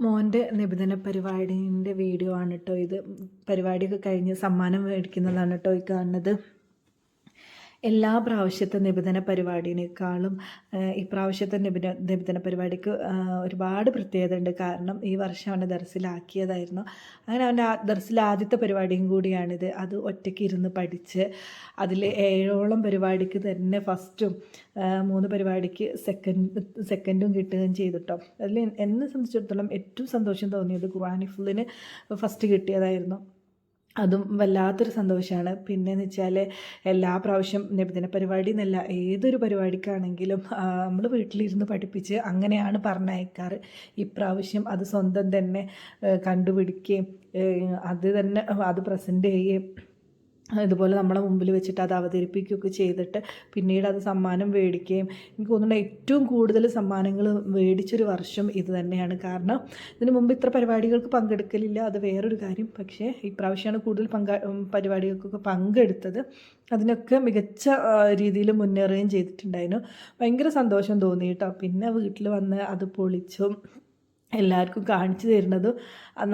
മോന്റെ നിബന്ധന പരിപാടീന്റെ വീഡിയോ ആണ് കേട്ടോ ഇത്. പരിപാടിയൊക്കെ കഴിഞ്ഞ് സമ്മാനം മേടിക്കുന്നതാണ് കേട്ടോ ഈ കാണുന്നത്. എല്ലാ പ്രാവശ്യത്തെ നിബന്ധന പരിപാടിനേക്കാളും ഈ പ്രാവശ്യത്തെ നിബിധ നിബന്ധന പരിപാടിക്ക് ഒരുപാട് പ്രത്യേകത ഉണ്ട് കാരണം ഈ വർഷം അവനെ ദർസിലാക്കിയതായിരുന്നു. അങ്ങനെ അവന്റെ ദർസിൽ ആദ്യത്തെ പരിപാടിയും കൂടിയാണിത്. അത് ഒറ്റയ്ക്ക് ഇരുന്ന് പഠിച്ച് അതിൽ ഏഴോളം പരിപാടിക്ക് തന്നെ ഫസ്റ്റും മൂന്ന് പരിപാടിക്ക് സെക്കൻഡ് സെക്കൻഡും കിട്ടുകയും ചെയ്തിട്ടോ. അതിൽ എന്നെ സംബന്ധിച്ചിടത്തോളം ഏറ്റവും സന്തോഷം തോന്നിയത് ഖുറാനിഫുള്ളിന് ഫസ്റ്റ് കിട്ടിയതായിരുന്നു. അതും വല്ലാത്തൊരു സന്തോഷമാണ് പിന്നെന്ന് വെച്ചാൽ എല്ലാ പ്രാവശ്യം നബിദിന പരിപാടി എന്നല്ല ഏതൊരു പരിപാടിക്കാണെങ്കിലും നമ്മൾ വീട്ടിലിരുന്ന് പഠിപ്പിച്ച് അങ്ങനെയാണ് പറഞ്ഞയക്കാറ്. ഇപ്രാവശ്യം അത് സ്വന്തം തന്നെ കണ്ടുപിടിക്കുകയും അത് തന്നെ അത് പ്രസന്റ് ചെയ്യുകയും ഇതുപോലെ നമ്മളെ മുമ്പിൽ വെച്ചിട്ട് അത് അവതരിപ്പിക്കുകയൊക്കെ ചെയ്തിട്ട് പിന്നീട് അത് സമ്മാനം മേടിക്കുകയും എനിക്ക് തോന്നുന്നു ഏറ്റവും കൂടുതൽ സമ്മാനങ്ങൾ മേടിച്ചൊരു വർഷം ഇത് തന്നെയാണ്. കാരണം ഇതിന് മുമ്പ് ഇത്ര പരിപാടികൾക്ക് പങ്കെടുക്കലില്ല അത് വേറൊരു കാര്യം. പക്ഷേ ഇപ്രാവശ്യമാണ് കൂടുതൽ പങ്ക പരിപാടികൾക്കൊക്കെ പങ്കെടുത്തത്. അതിനൊക്കെ മികച്ച രീതിയിൽ മുന്നേറുകയും ചെയ്തിട്ടുണ്ടായിരുന്നു. ഭയങ്കര സന്തോഷം തോന്നി കേട്ടോ പിന്നെ വീട്ടിൽ വന്ന് അത് പൊളിച്ചും എല്ലാവർക്കും കാണിച്ചു തരുന്നതും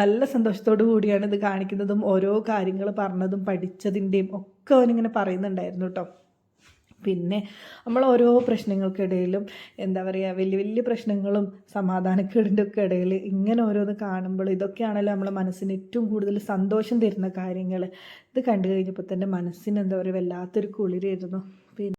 നല്ല സന്തോഷത്തോടു കൂടിയാണ് ഇത് കാണിക്കുന്നതും ഓരോ കാര്യങ്ങൾ പറഞ്ഞതും പഠിച്ചതിന്റെയും ഒക്കെ അവനിങ്ങനെ പറയുന്നുണ്ടായിരുന്നു കേട്ടോ. പിന്നെ നമ്മൾ ഓരോ പ്രശ്നങ്ങൾക്കിടയിലും എന്താ പറയുക വലിയ വലിയ പ്രശ്നങ്ങളും സമാധാനക്കേടിന്റെ ഒക്കെ ഇടയിൽ ഇങ്ങനെ ഓരോന്ന് കാണുമ്പോൾ ഇതൊക്കെയാണല്ലോ നമ്മളെ മനസ്സിന് ഏറ്റവും കൂടുതൽ സന്തോഷം തരുന്ന കാര്യങ്ങൾ. ഇത് കണ്ടു കഴിഞ്ഞപ്പോൾ തന്നെ മനസ്സിന് എന്താ പറയുക വല്ലാത്തൊരു കുളിരായിരുന്നു.